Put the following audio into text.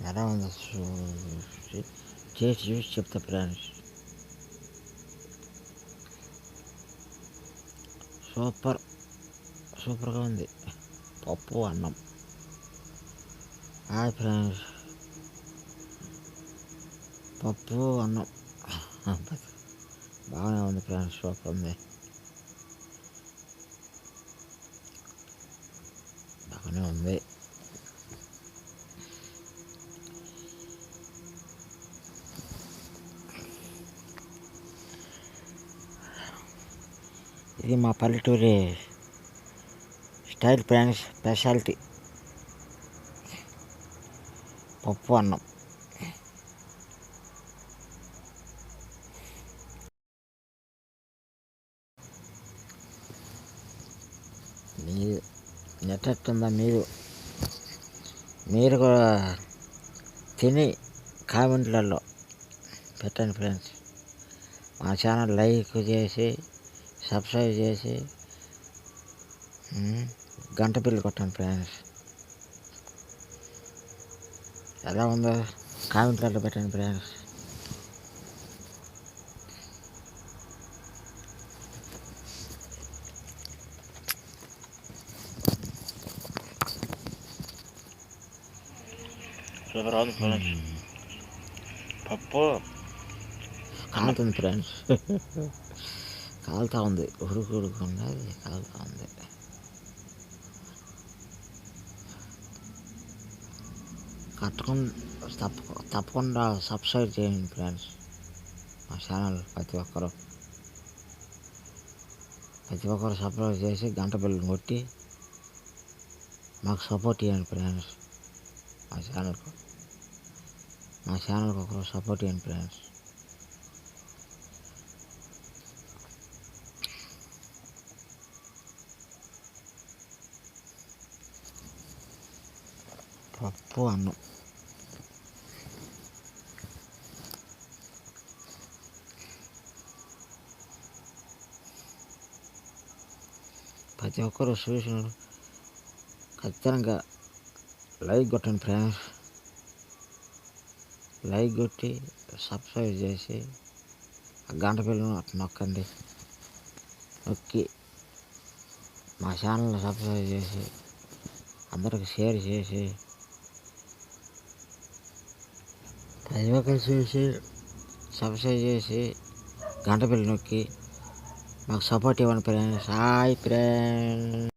ఎలా ఉంది చేసి చూసి చెప్తా ఫ్రెండ్స్ సూపర్ సూపర్గా ఉంది పప్పు అన్నం హాయ్ ఫ్రెండ్స్ పప్పు అన్నం బాగానే ఉంది ఫ్రెండ్స్ సూపర్ ఉంది బాగానే ఉంది ఇది మా పల్లెటూరి స్టైల్ ఫ్రెండ్స్ స్పెషాలిటీ. పప్పు అన్నం. మీరు నెట్టట్టుందా మీరు? మీరు కూడా తిని కామెంట్లలో పెట్టండి ఫ్రెండ్స్. మా ఛానల్ లైక్ చేసి సబ్స్క్రైబ్ చేసి గంట బిల్లు కొట్టండి ఫ్రెండ్స్. ఎలా ఉందో కామెంట్లలో పెట్టండి ఫ్రెండ్స్. సూపర్ ఉంది ఫ్రెండ్స్. పప్పు. కాలుతుంది ఫ్రెండ్స్. కాలుతా ఉంది ఉడుకు ఉడుకు ఉన్నది కాలుతా ఉంది కట్టకుండా తప్ప తప్పకుండా సబ్స్క్రైబ్ చేయండి ఫ్రెండ్స్ మా ఛానల్ ప్రతి ఒక్కరు ప్రతి ఒక్కరు సబ్స్క్రైబ్ చేసి గంట బిల్లు కొట్టి మాకు సపోర్ట్ చేయండి ఫ్రెండ్స్ మా ఛానల్కు మా ఛానల్కి ఒకరు సపోర్ట్ చేయండి ఫ్రెండ్స్ పప్పు అన్నం. ప్రతి ఒక్కరు చూసిన ఖచ్చితంగా లైక్ కొట్టండి ఫ్రెండ్స్. లైక్ కొట్టి సబ్స్క్రైబ్ చేసి ఆ గంట పిల్లను అట్లా నొక్కండి. నొక్కి మా ఛానల్ సబ్స్క్రైబ్ చేసి అందరికి షేర్ చేసి అడ్వకేట్ చేసి చూసి చేసి గంట నొక్కి మాకు సపోర్ట్ ఇవ్వండి ఫ్రెండ్స్. Hi friends.